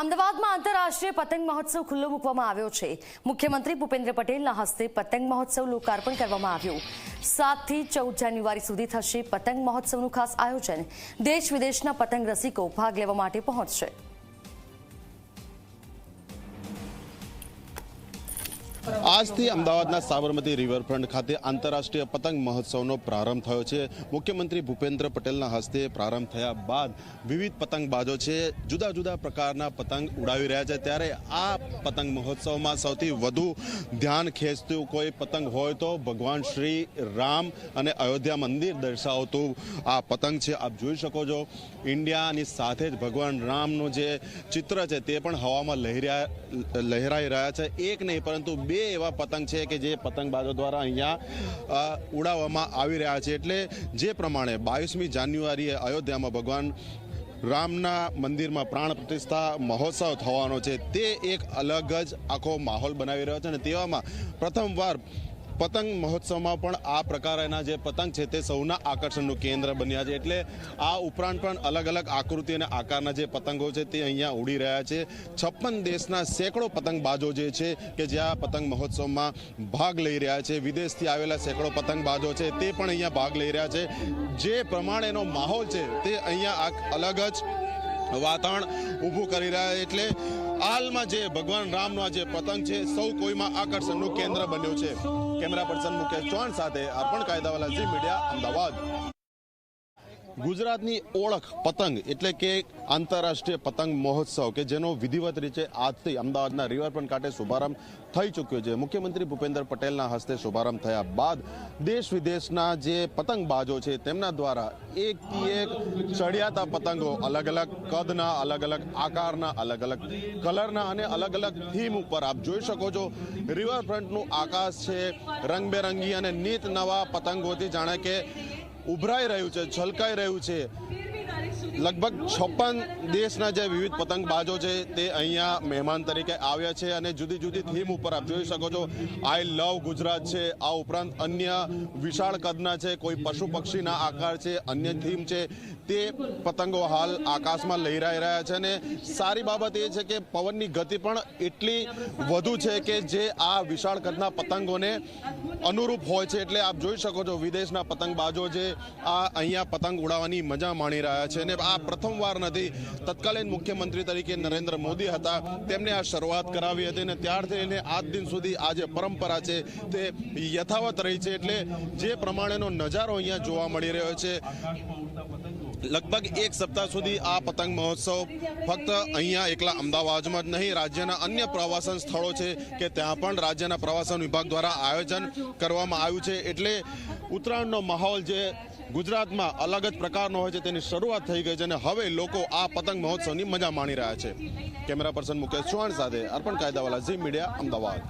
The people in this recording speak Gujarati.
અમદાવાદમાં આંતરરાષ્ટ્રીય પતંગ મહોત્સવ ખુલ્લો મૂકવામાં આવ્યો છે. મુખ્યમંત્રી ભૂપેન્દ્ર પટેલના હસ્તે પતંગ મહોત્સવ લોકાર્પણ કરવામાં આવ્યું. સાતથી ચૌદ જાન્યુઆરી સુધી થશે પતંગ મહોત્સવનું ખાસ આયોજન. દેશ વિદેશના પતંગ રસિકો ભાગ લેવા માટે પહોંચશે. આજથી અમદાવાદના સાબરમતી રિવરફ્રન્ટ ખાતે આંતરરાષ્ટ્રીય પતંગ મહોત્સવનો પ્રારંભ થયો છે. મુખ્યમંત્રી ભૂપેન્દ્ર પટેલના હસ્તે પ્રારંભ થયા બાદ વિવિધ પતંગબાજો છે. જુદા જુદા પ્રકારના પતંગ ઉડાવી રહ્યા છે. ત્યારે આ પતંગ મહોત્સવમાં સૌથી વધુ ધ્યાન ખેંચતું કોઈ પતંગ હોય તો ભગવાન શ્રી રામ અને અયોધ્યા મંદિર દર્શાવતું આ પતંગ છે. આપ જોઈ શકો છો, ઇન્ડિયાની સાથે જ ભગવાન રામનું જે ચિત્ર છે તે પણ હવામાં લહેરાઈ રહ્યા છે. એક નહીં, પરંતુ બે એવા પતંગ છે કે જે પતંગબાજો દ્વારા અહીંયા ઉડાવવામાં આવી રહ્યા છે. એટલે જે પ્રમાણે બાવીસમી જાન્યુઆરીએ અયોધ્યામાં ભગવાન રામના મંદિરમાં પ્રાણ પ્રતિષ્ઠા મહોત્સવ થવાનો છે. તે એક અલગ જ આખો માહોલ બનાવી રહ્યો છે અને તેવામાં પ્રથમવાર પતંગ મહોત્સવમાં પણ આ પ્રકારના જે પતંગ છે તે સૌના આકર્ષણનું કેન્દ્ર બન્યા છે. એટલે આ ઉપરાંત પણ અલગ અલગ આકૃતિ અને આકારના જે પતંગો છે તે અહીંયા ઉડી રહ્યા છે. છપ્પન દેશના સેંકડો પતંગબાજો જે છે કે જે આ પતંગ મહોત્સવમાં ભાગ લઈ રહ્યા છે. વિદેશથી આવેલા સેંકડો પતંગબાજો છે તે પણ અહીંયા ભાગ લઈ રહ્યા છે. જે પ્રમાણેનો માહોલ છે તે અહીંયા અલગ જ વાતાવરણ ઊભું કરી રહ્યા. એટલે હાલમાં જે ભગવાન રામનો આ જે પતંગ છે, સૌ કોઈમાં આકર્ષણનું કેન્દ્ર બન્યું છે. કેમેરા પર્સન મુકેશ ચૌહાણ સાથે અર્પણ કાયદાવાલા ઝી મીડિયા, અમદાવાદ. ગુજરાતની ઓળખ પતંગ એટલે કે આંતરરાષ્ટ્રીય પતંગ મહોત્સવ કે જેનો વિધિવત રીતે આજથી અમદાવાદના રિવરફ્રન્ટ કાંઠે શુભારંભ થઈ ચૂક્યો છે. મુખ્યમંત્રી ભૂપેન્દ્ર પટેલના હસ્તે શુભારંભ થયા બાદ દેશ વિદેશના જે પતંગબાજો છે તેમના દ્વારા એકથી એક ચડિયાતા પતંગો અલગ અલગ કદના, અલગ અલગ આકારના, અલગ અલગ કલરના અને અલગ અલગ થીમ ઉપર આપ જોઈ શકો છો. રિવરફ્રન્ટનું આકાશ છે રંગબેરંગી અને નીત નવા પતંગોથી. જાણે કે ઉભરાઈ રહ્યું છે છલકાઈ રહ્યું છે. લગભગ છપ્પન દેશના જે વિવિધ પતંગબાજો છે તે અહીંયા મહેમાન તરીકે આવ્યા છે અને જુદી જુદી થીમ ઉપર આપ જોઈ શકો છો, આઈ લવ ગુજરાત છે, આ ઉપરાંત અન્ય વિશાળ કદના છે, કોઈ પશુ પક્ષીના આકાર છે, અન્ય થીમ છે, તે પતંગો હાલ આકાશમાં લહેરાઈ રહ્યા છે અને સારી બાબત એ છે કે પવનની ગતિ પણ એટલી વધુ છે કે જે આ વિશાળ કદના પતંગોને અનુરૂપ હોય છે. એટલે આપ જોઈ શકો છો વિદેશના પતંગબાજો જે આ અહીંયા પતંગ ઉડાવવાની મજા માણી રહ્યા છે અને આ પ્રથમવાર નથી. તત્કાલીન મુખ્યમંત્રી તરીકે નરેન્દ્ર મોદી હતા. તેમને આ શરૂઆત કરાવી હતી અને ત્યારથી લઈને આજ દિન સુધી આ જે પરંપરા છે તે યથાવત રહી છે. એટલે જે પ્રમાણેનો નજારો અહીંયા જોવા મળી રહ્યો છે. લગભગ એક સપ્તાહ સુધી આ પતંગ મહોત્સવ ફક્ત અહીંયા એકલા અમદાવાદમાં જ નહીં, રાજ્યના અન્ય પ્રવાસન સ્થળો છે કે ત્યાં પણ રાજ્યના પ્રવાસન વિભાગ દ્વારા આયોજન કરવામાં આવ્યું છે. એટલે ઉત્તરાયણનો માહોલ જે ગુજરાતમાં અલગ જ પ્રકારનો હોય છે તેની શરૂઆત થઈ ગઈ છે અને હવે લોકો આ પતંગ મહોત્સવની મજા માણી રહ્યા છે. કેમેરા પર્સન મુકેશ ચૌહાણ સાથે અર્પણ કાયદાવાલા ઝી મીડિયા અમદાવાદ.